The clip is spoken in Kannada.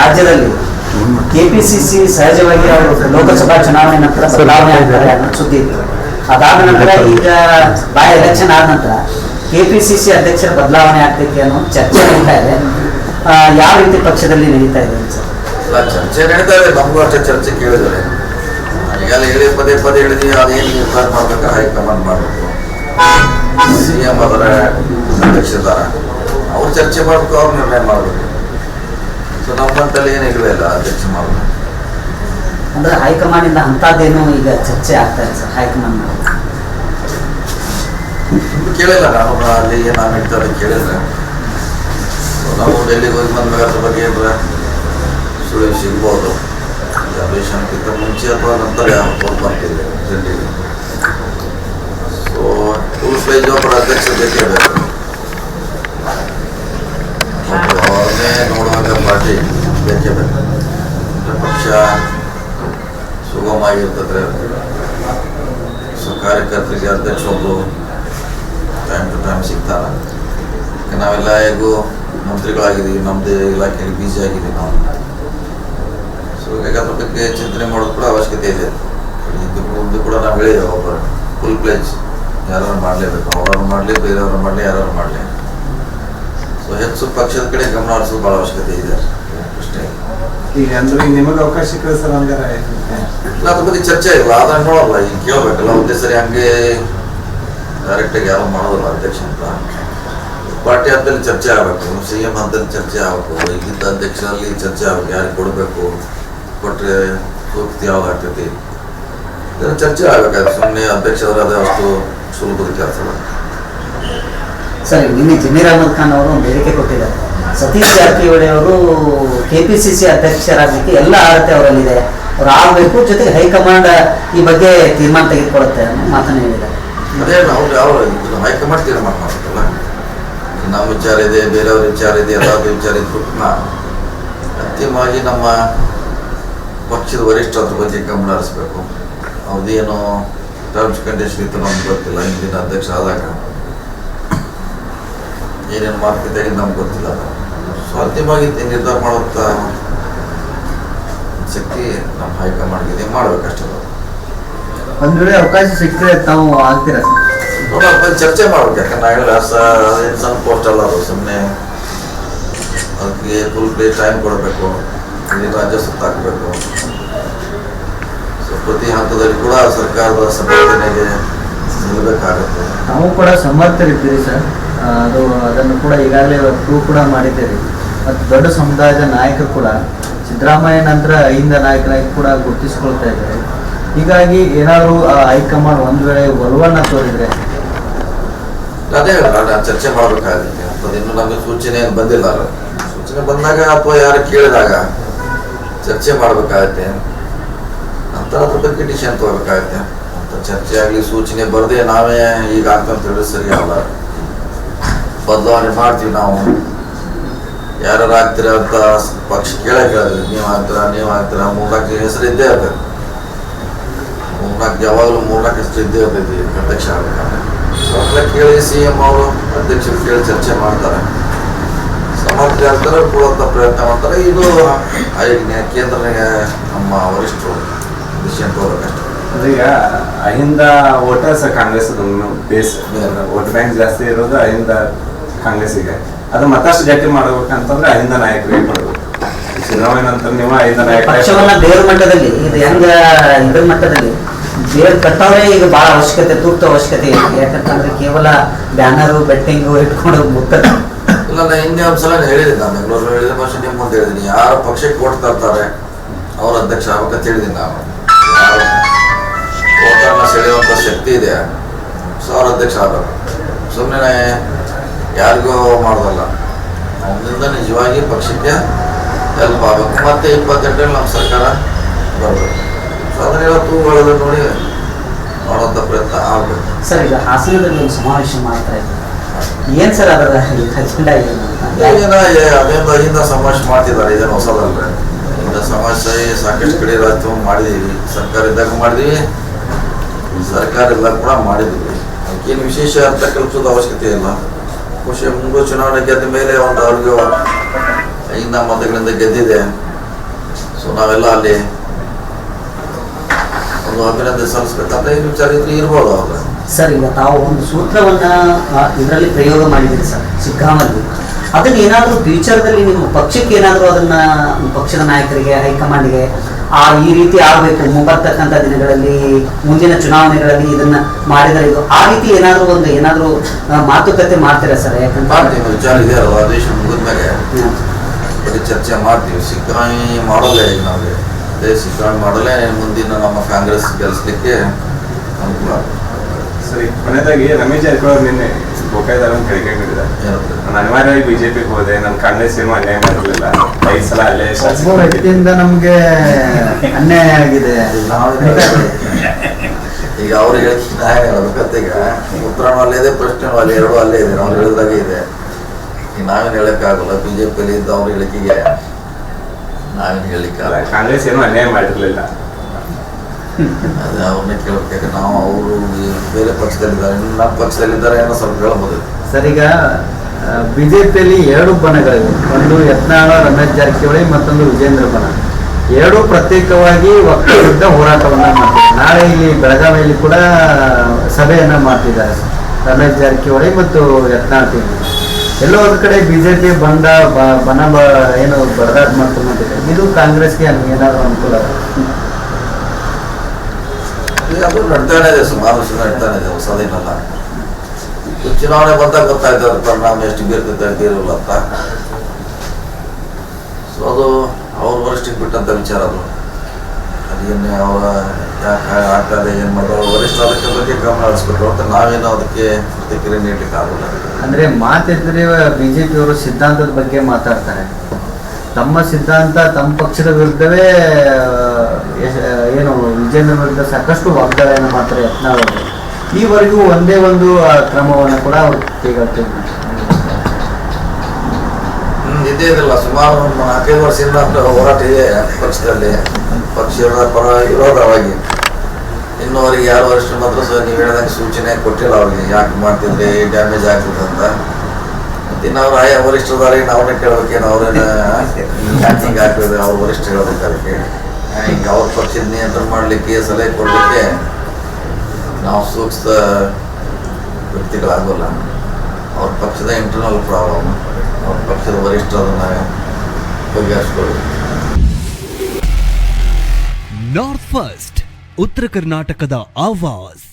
ರಾಜ್ಯದಲ್ಲಿ ಕೆಪಿಸಿಸಿ ಸಹಜವಾಗಿ ಅವರು ಲೋಕಸಭಾ ಚುನಾವಣೆ ನಂತರ ಬದಲಾವಣೆ ಆಗ್ತಾರೆ ಅನ್ನೋ ಸುದ್ದಿ ಇತ್ತು ಅದಾದ ನಂತರ ಈಗ ಬಾಯ್ ಎಲೆಕ್ಷನ್ ಆದ ನಂತರ ಕೆಪಿಸಿಸಿ ಅಧ್ಯಕ್ಷರ ಬದಲಾವಣೆ ಆಗ್ತೈತೆ ಅನ್ನೋ ಚರ್ಚೆ ನಡೀತಾ ಇದೆ. ಯಾವ ರೀತಿ ಪಕ್ಷದಲ್ಲಿ ನಡೀತಾ ಇದೆ ಸರ್ ಚರ್ಚೆ ನಡೀತಾ ಇದೆ. ಚರ್ಚೆ ಕೇಳಿದ್ರೆ ಈಗೆಲ್ಲ ಹೇಳಿ ಪದೇ ಪದೇ ಹೇಳಿದ್ವಿ ಅದೇನು ನಿರ್ಧಾರ ಮಾಡ್ಬೇಕು ಹೈಕಮಾಂಡ್ ಮಾಡಬೇಕು. ಸಿ ಎಂ ಅದರ ಅವ್ರು ಚರ್ಚೆ ಮಾಡ್ಬೇಕು, ಅವ್ರು ನಿರ್ಣಯ ಮಾಡಬೇಕು. ಸೊ ನಮ್ಮಂತಲ್ಲಿ ಏನು ಇಲ್ವೇ ಇಲ್ಲ ಅಧ್ಯಕ್ಷ ಮಾಡೋದು ಅಂದ್ರೆ ಹೈಕಮಾಂಡ್ ಇಂದ ಅಂತದ್ದೇನು ಈಗ ಚರ್ಚೆ ಆಗ್ತಾ ಇದೆ ಸರ್ ಹೈಕಮಾಂಡ್ ಕೇಳಿಲ್ಲ ನಾನು ಅಲ್ಲಿ ನಾನು ಹೇಳ್ತಾರೆ ಕೇಳಿದ್ರೆ. ನಾವು ಡೆಲ್ಲಿಗೆ ಹೋಗಿ ಬಂದಾಗ ಅದ್ರ ಬಗ್ಗೆ ಏನಾರ ಸುಳಿವು ಸಿಗ್ಬೋದು. ಅಭಿಷೇಕಕ್ಕಿಂತ ಮುಂಚೆ ಅಥವಾ ನಂತರ ಫೋನ್ ಮಾಡ್ತಿದ್ದೆ ಡೆಲ್ಲಿಗೆ. ಸೊ ಟೂರ್ ಫ್ಲೈಜ್ ಒಬ್ಬರ ಅಧ್ಯಕ್ಷ ಬೇಕೇ ಬೇಕು ಅಂದ್ರೆ ಪಕ್ಷ ಸುಗಮ ಆಗಿರ್ತದೆ ಸೊ ಕಾರ್ಯಕರ್ತರಿಗೆ ಅಧ್ಯಕ್ಷ ಒಬ್ಬರು ಟೈಮ್ ಟು ಟೈಮ್ ಸಿಗ್ತಾರ. ನಾವೆಲ್ಲ ಹೇಗೂ ಮಂತ್ರಿಗಳಾಗಿದ್ದೀವಿ ನಮ್ಮದೇ ಇಲಾಖೆಯಲ್ಲಿ ಬಿಜಿ ಆಗಿದ್ದೀವಿ ನಾವು. ಸೊ ಅದ್ರ ಬಗ್ಗೆ ಚಿಂತನೆ ಮಾಡೋದು ಕೂಡ ಅವಶ್ಯಕತೆ ಇದೆ. ಇದು ಮುಂದೆ ಕೂಡ ನಾವು ಹೇಳಿದ್ದೇವೆ ಒಬ್ಬರು ಫುಲ್ ಪ್ಲೇಜ್ ಯಾರು ಮಾಡಲೇಬೇಕು, ಅವರನ್ನು ಮಾಡಲಿ, ಬೇರೆಯವ್ರನ್ನ ಮಾಡಲಿ ಯಾರು ಮಾಡಲಿ. ಸೊ ಹೆಚ್ಚು ಪಕ್ಷದ ಕಡೆ ಗಮನ ಹರಿಸೋದು ಭಾಳ ಅವಶ್ಯಕತೆ ಇದೆ. ಈಗ ಅಂದ್ರೆ ಈಗ ನಿಮಗೆ ಅವಕಾಶ ಸಿಕ್ಕರೆ ಸರ್ ಹಂಗಾರೆ. ಅದ್ರ ಬಗ್ಗೆ ಚರ್ಚೆ ಇಲ್ಲ ಆದ್ರೆ ನೋಡಲ್ಲ ಈಗ ಕೇಳ್ಬೇಕಲ್ಲ ಒಂದೇ ಸರಿ ಹಂಗೆ ಡೈರೆಕ್ಟಾಗಿ ಯಾರು ಮಾಡೋದಿಲ್ಲ ಅಧ್ಯಕ್ಷ ಅಂತ. ಪಾರ್ಟಿ ಹಂತದಲ್ಲಿ ಚರ್ಚೆ ಆಗಬೇಕು ಸಿ ಎಂ ಹಂತದಲ್ಲಿ ಚರ್ಚೆ ಆಗಬೇಕು ಈಗಿದ್ದ ಅಧ್ಯಕ್ಷರಲ್ಲಿ ಚರ್ಚೆ ಆಗಬೇಕು ಯಾರಿಗೆ ಕೊಡಬೇಕು ಕೊಟ್ಟರೆ ಸೂಕ್ತಿ ಯಾವಾಗ ಆಗ್ತೈತಿ. ಇದನ್ನ ಚರ್ಚೆ ಆಗಬೇಕಾದ್ರೆ ಸುಮ್ಮನೆ ಅಧ್ಯಕ್ಷರ ಅದೇ ಅಷ್ಟು ಸುಲಭದ ಕೆಲಸ. ಸರಿ ಸರ್ ನಿನ್ನೆ ಜಮೀರ್ ಅಹಮದ್ ಖಾನ್ ಅವರು ಒಂದು ಹೇಳಿಕೆ ಕೊಟ್ಟಿದ್ದಾರೆ. ಸತೀಶ್ ಜಾರಕಿಹೊಳಿ ಅವರು ಕೆಪಿಸಿಸಿ ಅಧ್ಯಕ್ಷರಾಗಲಿಕ್ಕೆ ಎಲ್ಲ ಅರ್ಹತೆ ಅವರಲ್ಲಿದೆ. ಅವ್ರು ಆಗಬೇಕು, ಜೊತೆಗೆ ಹೈಕಮಾಂಡ್ ಈ ಬಗ್ಗೆ ತೀರ್ಮಾನ ತೆಗೆದುಕೊಳ್ಳುತ್ತೆ ಅನ್ನೋ ಮಾತನ್ನು ಹೇಳಿದ್ದಾರೆ. ಅದೇ ನಾವು ಯಾವ ಹೈಕಮಾಂಡ್ ತೀರ್ಮಾನ ಮಾಡ್ತಲ್ಲ ನಮ್ಮ ವಿಚಾರ ಇದೆ, ಬೇರೆಯವ್ರ ವಿಚಾರ ಇದೆ ಎಲ್ಲ ವಿಚಾರ ನಾ ಅಂತಿಮವಾಗಿ ನಮ್ಮ ಪಕ್ಷದ ವರಿಷ್ಠ ಅದ್ರ ಬಗ್ಗೆ ಗಮನ ಹರಿಸ್ಬೇಕು. ಅವ್ರದ್ದೇನು ಟರ್ಮ್ಸ್ ಕಂಡೀಷನ್ ಇತ್ತು ನಮ್ಗೆ ಗೊತ್ತಿಲ್ಲ, ಹಿಂದಿನ ಅಧ್ಯಕ್ಷ ಆದಾಗ. ಏನೇನು ಆಗಿದೆ ನಮ್ಗೆ ಗೊತ್ತಿಲ್ಲ. ಸೊ ಅಂತಿಮವಾಗಿ ನಿರ್ಧಾರ ಮಾಡುವಂಥ ಶಕ್ತಿ ನಮ್ಮ ಹೈಕಮಾಂಡ್ಗಿದೆ ಮಾಡ್ಬೇಕಷ್ಟೇ. ಒಂದ್ ವೇಳೆ ಅವಕಾಶ ಸಿಕ್ಕರೆ ತಾವು ಆಗ್ತೀರಾ? ಸರ್ ನೋಡಪ್ಪ ಚರ್ಚೆ ಮಾಡ್ಬೇಕು. ಯಾಕಂದ್ರೆ ನಾ ಏನು ಸಣ್ಣ ಪೋಸ್ಟ್ ಅಲ್ಲ ಅದು ಸುಮ್ಮನೆ ಅದಕ್ಕೆ ಫುಲ್ ಪ್ಲೇ ಟೈಮ್ ಕೊಡಬೇಕು. ಇಲ್ಲಿ ರಾಜ್ಯ ಸುತ್ತಾಕಬೇಕು ಸೊ ಪ್ರತಿ ಹಂತದಲ್ಲಿ ಕೂಡ ಸರ್ಕಾರದ ಸಮರ್ಥನೆಗೆ ನಿಲ್ಲಬೇಕಾಗುತ್ತೆ ನಾವು ಕೂಡ ಸಮರ್ಥರಿದ್ದೀರಿ ಸರ್. ಅದು, ಅದನ್ನು ಕೂಡ ಈಗಾಗಲೇ ಪ್ರೂವ್ ಕೂಡ ಮಾಡಿದ್ದೇವೆ ಮತ್ತು ದೊಡ್ಡ ಸಮುದಾಯದ ನಾಯಕರು ಕೂಡ, ಸಿದ್ದರಾಮಯ್ಯ ನಂತರ ಅಹಿಂದ ನಾಯಕರಾಗಿ ಕೂಡ ಗುರುತಿಸ್ಕೊಳ್ತಾ ಇದ್ದಾರೆ. ಹೀಗಾಗಿ ಏನಾದರೂ ಹೈಕಮಾಂಡ್ ಒಂದು ವೇಳೆ ಒಲವನ್ನು ತೋರಿದ್ರೆ? ಅದೇ ನಾನು ಚರ್ಚೆ ಮಾಡಬೇಕಾಗುತ್ತೆ. ಇನ್ನೂ ನಮಗೆ ಸೂಚನೆ ಬಂದಿಲ್ಲ. ಸೂಚನೆ ಬಂದಾಗ ಅಥವಾ ಯಾರು ಕೇಳಿದಾಗ ಚರ್ಚೆ ಮಾಡಬೇಕಾಗತ್ತೆ. ನಂತರ ಅದ್ರ ಬಗ್ಗೆ ಡಿಸಿಷನ್ ತಗೋಬೇಕಾಗತ್ತೆ. ಅಂತ ಚರ್ಚೆ ಆಗಲಿ, ಸೂಚನೆ ಬರದೆ ನಾವೇ ಈಗ ಆಗ್ತಂತ ಹೇಳಿದ್ರೆ ಸರಿ ಅಲ್ಲ ಬದಲಾವಣೆ ಮಾಡ್ತೀವಿ ನಾವು. ಯಾರು ಆಗ್ತೀರ ಅಂತ ಪಕ್ಷ ಕೇಳೇ ಕೇಳಿದ್ರಿ ನೀವು ಆಗ್ತೀರಾ ನೀವು ಆಗ್ತೀರಾ ಮೂರ್ನಾಲ್ಕು ಹೆಸರು ಇದ್ದೇ ಇರ್ತದೆ ಮೂರ್ನಾಲ್ಕು ಯಾವಾಗಲೂ ಮೂರ್ನಾಲ್ಕು ಹೆಸರು ಇದ್ದೇ ಇರ್ತೈತಿ ಅಧ್ಯಕ್ಷ ಆಗ್ಬೇಕಾದ್ರೆ ಕೇಳಿ ಸಿ ಎಂ ಅವರು ಅಧ್ಯಕ್ಷರು ಕೇಳಿ ಚರ್ಚೆ ಮಾಡ್ತಾರೆ. ಸಮರ್ಥ ಹೇಳ್ತಾರೆ ಕೊಡುವಂಥ ಪ್ರಯತ್ನ ಮಾಡ್ತಾರೆ. ಇದು ಐದನೇ ಕೇಂದ್ರ ನಮ್ಮ ವರಿಷ್ಠರು ವಿಷಯ ತಗೋಬೇಕಷ್ಟೇ ಅಂದ್ರೆ ಈಗ Ahinda voters Congress base. Vote bank ಜಾಸ್ತಿ ಇರೋದು ಅಹಿಂದ ಕಾಂಗ್ರೆಸ್ಸಿಗೆ ಅದು ಮತ್ತಷ್ಟು ಗಟ್ಟಿ ಮಾಡ್ಬೇಕಂತಂದ್ರೆ ಅಹಿಂದ ನಾಯಕ ಶಿವಮೊಗ್ಗ ಸಿದ್ದರಾಮಯ್ಯ ನಂತರ ನೀವು ಅಹಿಂದ ಪಕ್ಷವನ್ನ ನಾಯಕ ಬೇರೆ ಮಟ್ಟದಲ್ಲಿ ಇದು ಹೆಂಗ ಇದ್ರ ಮಟ್ಟದಲ್ಲಿ ದೇವ್ರ ಕಟ್ಟೋರೇ ಈಗ ಬಹಳ ಅವಶ್ಯಕತೆ ತುರ್ತು ಅವಶ್ಯಕತೆ ಇದೆ. ಯಾಕಂತಂದ್ರೆ ಕೇವಲ ಬ್ಯಾನರು ಬೆಟ್ಟಿಂಗು ಇಟ್ಕೊಂಡು ಮುಕ್ತ ಇಲ್ಲ ನಾನು ಹಿಂದೆ ಒಂದ್ಸಲ ಹೇಳಿದ್ದೀನಿ ನಾನು ಬೆಂಗಳೂರು ಹೇಳಿದ ಭಾಷೆ ನಿಮ್ ಮುಂದೆ ಹೇಳಿದ್ದೀನಿ. ಯಾರು ಪಕ್ಷಕ್ಕೆ ಓಟ್ ತರ್ತಾರೆ ಅವ್ರ ಅಧ್ಯಕ್ಷ ಆಗ್ಬೇಕಂತ ಹೇಳಿದ್ದೀನಿ ನಾನು. ಯಾರು ಓಟನ್ನು ಸೆಳೆಯುವಂತ ಶಕ್ತಿ ಇದೆ ಸೊ ಅವ್ರ ಅಧ್ಯಕ್ಷ ಆಗಬೇಕು. ಸುಮ್ಮನೆ ಯಾರಿಗೂ ಮಾಡೋದಲ್ಲ. ಅದರಿಂದ ನಿಜವಾಗಿ ಪಕ್ಷಕ್ಕೆ ಹೆಲ್ಪ್ ಆಗಬೇಕು. ಮತ್ತೆ ಇಪ್ಪತ್ತೆಂಟರಲ್ಲಿ ನಮ್ಮ ಸರ್ಕಾರ ಬರಬೇಕು. ಸೊ ಅದನ್ನ ಇವತ್ತು ಒಳ್ಳೆದು ನೋಡಿ ಮಾಡುವಂಥ ಪ್ರಯತ್ನ ಆಗಬೇಕು. ಸರ್ ಈಗ ಹಾಸನದಲ್ಲಿ ಒಂದು ಸಮಾವೇಶ ಮಾಡ್ತಾ ಏನು ಏನ್ ಸರ್ ಅದರ ಅಜೆಂಡಾ? ಏನ ಅದೇನು ಹಿಂದ ಸಮಾವೇಶ ಮಾಡ್ತಿದ್ದಾರೆ. ಇದೇನು ಹೊಸದಲ್ಲ ಇಂದ ಸಮಾವೇಶ ಸಾಕಷ್ಟು ಕಡೆ ರಾಜ್ಯ ಮಾಡಿದ್ದೀವಿ ಸರ್ಕಾರ ಇದ್ದಾಗ ಮಾಡಿದ್ದೀವಿ ಸರ್ಕಾರ ಇದ್ದಾಗ ಕೂಡ ಮಾಡಿದ್ದೀವಿ ಅದಕ್ಕೇನು ವಿಶೇಷ ಅಂತ ಕಲ್ಪಿಸೋದು ಅವಶ್ಯಕತೆ ಇಲ್ಲ. ಖುಷಿ ಮುಂದೆ ಚುನಾವಣೆ ಗೆದ್ದ ಮೇಲೆ ಒಂದು ಅವ್ರಿಗೆ ಐದ ಮತಗಳಿಂದ ಗೆದ್ದಿದೆ. ಸೊ ನಾವೆಲ್ಲ ಅಲ್ಲಿ ಒಂದು ಅಭಿನಂದನೆ ಸಲ್ಲಿಸ್ಬೇಕಂತ ಈ ವಿಚಾರ ಇದ್ರೆ ಇರ್ಬೋದು ಅವ್ರ ಸರ್, ಈಗ ತಾವು ಒಂದು ಸೂತ್ರವನ್ನ ಇದರಲ್ಲಿ ಪ್ರಯೋಗ ಮಾಡಿದ್ದೀರಿ ಸರ್, ಸಿಗ್ಗಾಮಲ್ಲಿ. ಅದನ್ನ ಏನಾದರೂ ಫ್ಯೂಚರ್ದಲ್ಲಿ ನಿಮ್ಮ ಪಕ್ಷಕ್ಕೆ ಏನಾದರೂ ಅದನ್ನ, ಪಕ್ಷದ ನಾಯಕರಿಗೆ, ಹೈಕಮಾಂಡ್ಗೆ ಆ ಈ ರೀತಿ ಆಗಬೇಕು. ಮುಂಬರ್ತಕ್ಕಂಥ ದಿನಗಳಲ್ಲಿ ಮುಂದಿನ ಚುನಾವಣೆಗಳಲ್ಲಿ ಇದನ್ನ ಮಾಡಿದರೆ ಇದು ಆ ರೀತಿ ಏನಾದರೂ ಒಂದು ಏನಾದರೂ ಮಾತುಕತೆ ಮಾಡ್ತೀರಾ ಸರ್? ಯಾಕಂದ್ರೆ ಮಾಡ್ತೀವಿ. ವಿಚಾರ ಇದೆ ಅಲ್ವಾ. ಬಗ್ಗೆ ಚರ್ಚೆ ಮಾಡ್ತೀವಿ. ಸಿಕ್ಕಾಯಿ ಮಾಡಲೇ ಈಗ ನಾವು. ಅದೇ ಸಿಗ್ಗಾಮಿ ಮಾಡಲೇ ಮುಂದಿನ ನಮ್ಮ ಕಾಂಗ್ರೆಸ್ ಗೆಲ್ಲಿಸ್ಲಿಕ್ಕೆ ಅನುಕೂಲ. ಸರಿ ಕೊನೆಯದಾಗಿ ರಮೇಶ್ ಜಾರಕಿಹೊಳಿ ನಿನ್ನೆ ನೀಡಿದ್ದಾರೆ ಏನಂದ್ರೆ ನಾನು ಅನಿವಾರ್ಯವಾಗಿ ಬಿಜೆಪಿಗೆ ಹೋದೆ ನನ್ನ ಕಣ್ಣೆ ಸಿನಿಮಾ ಅನ್ಯಾಯ ಮಾಡಿರಲಿಲ್ಲ ಐದು ಸಲ ಅಲ್ಲೇ ಒಬ್ಬ ವ್ಯಕ್ತಿಯಿಂದ ನಮ್ಗೆ ಅನ್ಯಾಯ ಆಗಿದೆ. ಈಗ ಅವ್ರು ಹೇಳ್ತಿದ್ದ ನಾ ಹೇಳ್ಬೇಕಂತ ಈಗ ಉತ್ತರಾಯಣ ಅಲ್ಲೇ ಇದೆ ಪ್ರಶ್ನೆ ಅಲ್ಲಿ ಎರಡು ಅಲ್ಲೇ ಇದೆ ಅವ್ರು ಹೇಳಿದಾಗ ಇದೆ. ಈಗ ನಾವೇನು ಹೇಳಕ್ಕಾಗಲ್ಲ ಬಿ ಜೆ ಪಿಯಲ್ಲಿ ಇದ್ದ ಅವ್ರ ಹೇಳಿಕೆಗೆ ನಾವೇನು ಹೇಳಿಕ್ಕಲ್ಲ ಕಾಂಗ್ರೆಸ್ ಏನು ಅನ್ಯಾಯ ಮಾಡಿರಲಿಲ್ಲ. ಅದೇ ಅವ್ರನ್ನೇ ಕೇಳಬೇಕು. ನಾವು ಅವರು ಬೇರೆ ಪಕ್ಷದಲ್ಲಿದ್ದಾರೆ. ನಮ್ಮ ಪಕ್ಷದಲ್ಲಿದ್ದಾರೆ ಏನೋ ಸ್ವಲ್ಪ ಹೇಳ್ಬೋದು. ಸರ್, ಈಗ ಬಿಜೆಪಿಯಲ್ಲಿ ಎರಡು ಬಣಗಳಿವೆ. ಒಂದು ಯತ್ನಾಳ, ರಮೇಶ್ ಜಾರಕಿಹೊಳಿ, ಮತ್ತೊಂದು ವಿಜೇಂದ್ರ ಬಣ. ಎರಡು ಪ್ರತ್ಯೇಕವಾಗಿ ಒಕ್ಕಲಿದ್ದ ಹೋರಾಟವನ್ನ ಮಾಡ್ತಿದ್ದಾರೆ. ನಾಳೆ ಇಲ್ಲಿ ಬೆಳಗಾವಿಯಲ್ಲಿ ಕೂಡ ಸಭೆಯನ್ನ ಮಾಡ್ತಿದ್ದಾರೆ ರಮೇಶ್ ಜಾರಕಿಹೊಳಿ ಮತ್ತು ಯತ್ನಾಳ್ ಟೀಮ್ ಎಲ್ಲೋ ಒಂದು ಕಡೆ ಬಿಜೆಪಿ ಬಂದ ಬಣ ಏನು ಬಡದಾಟ ಮಾಡ್ಕೊಂಡ್ಬಿಟ್ಟಿದೆ ಇದು ಕಾಂಗ್ರೆಸ್ಗೆ ಏನಾದರೂ ಅನುಕೂಲ? ಅದು ನಡ್ತಾನೆ ಇದೆ ಸುಮಾರು ವರ್ಷ ನಡ್ತಾನೆ ಇದೆ ಹೊಸದೇನಲ್ಲ ಚುನಾವಣೆ ಬಂದಾಗ ಗೊತ್ತಾಯ್ತು ಪರಿಣಾಮ ಎಷ್ಟು ಬೀರ್ತೈತೆ ಬೀರಲ್ಲ ಅಂತ. ಸೊ ಅದು ಅವ್ರ ವರಿಷ್ಠಕ್ಕೆ ಬಿಟ್ಟಂತ ವಿಚಾರ ಅದು. ಅದೇನೇ ಅವರ ಯಾಕೆ ಆಗ್ತದೆ ಏನು ಮಾಡೋದು ವರಿಷ್ಠ ಅದಕ್ಕೆ ಬಗ್ಗೆ ಗಮನ ಹರಿಸ್ಬೇಕು ಅಂತ ನಾವೇನು ಅದಕ್ಕೆ ಪ್ರತಿಕ್ರಿಯೆ ನೀಡ್ಲಿಕ್ಕೆ ಆಗೋಲ್ಲ. ಅಂದ್ರೆ ಮಾತಿದ್ರೆ ಬಿಜೆಪಿಯವರು ಸಿದ್ಧಾಂತದ ಬಗ್ಗೆ ಮಾತಾಡ್ತಾರೆ. ತಮ್ಮ ಸಿದ್ಧಾಂತ ತಮ್ಮ ಪಕ್ಷದ ವಿರುದ್ಧವೇ ಏನು ವಿಜೇಂದ್ರ ವಿರುದ್ಧ ಸಾಕಷ್ಟು ವಾಗ್ದಾಳಿಯನ್ನು ಮಾಡ್ತಾರೆ ಯತ್ನ ಅವರು. ಈವರೆಗೂ ಒಂದೇ ಒಂದು ಕ್ರಮವನ್ನು ಕೂಡ ಅವರು ಕೈಗೊಳ್ತಿದ್ದಾರೆ ಹ್ಮ್, ಇದೇ ಇದಿಲ್ಲ. ಸುಮಾರು ಒಂದು ನಾಲ್ಕೈದು ವರ್ಷದಿಂದ ಹೋರಾಟ ಇದೆ ಪಕ್ಷದಲ್ಲಿ. ಪಕ್ಷದ ಪರ ವಿರೋಧವಾಗಿ. ಅವರಿಗೆ ಯಾರು ವರ್ಷ ಮಾತ್ರ ಸಹ ನೀವು ಹೇಳಿದಂಗೆ ಸೂಚನೆ ಕೊಟ್ಟಿಲ್ಲ ಅವ್ರಿಗೆ. ಯಾಕೆ ಮಾಡ್ತಿದ್ರೆ? ಡ್ಯಾಮೇಜ್ ಆಗ್ತದೆ ಅಂತ. ಮತ್ತೆ ಇನ್ನು ಅವ್ರು ಆಯಾ ವರಿಷ್ಠದಾರಿಗೆ ನಾವೇ ಕೇಳ್ಬೇಕೇನು ಅವ್ರೇನು ಯಾಕೆ ಹಾಕಿದ್ರೆ ಅವ್ರ ವರಿಷ್ಠ ಹೇಳ್ಬೇಕು ಅದಕ್ಕೆ. ಹಿಂಗೆ ಅವ್ರ ಪಕ್ಷದ ನಿಯಂತ್ರಣ ಮಾಡಲಿಕ್ಕೆ ಸಲಹೆ ಕೊಡಲಿಕ್ಕೆ ನಾವು ಸೂಕ್ತ ವ್ಯಕ್ತಿಗಳಾಗೋಲ್ಲ. ಅವ್ರ ಪಕ್ಷದ ಇಂಟರ್ನಲ್ ಪ್ರಾಬ್ಲಮ್ ಅವ್ರ ಪಕ್ಷದ ವರಿಷ್ಠ ಅದನ್ನ ಬಗೆಹರಿಸ್ಕೊಳ್ಬೇಕು ನಾರ್ತ್ ಫಸ್ಟ್ ಉತ್ತರ ಕರ್ನಾಟಕದ ಆವಾಜ್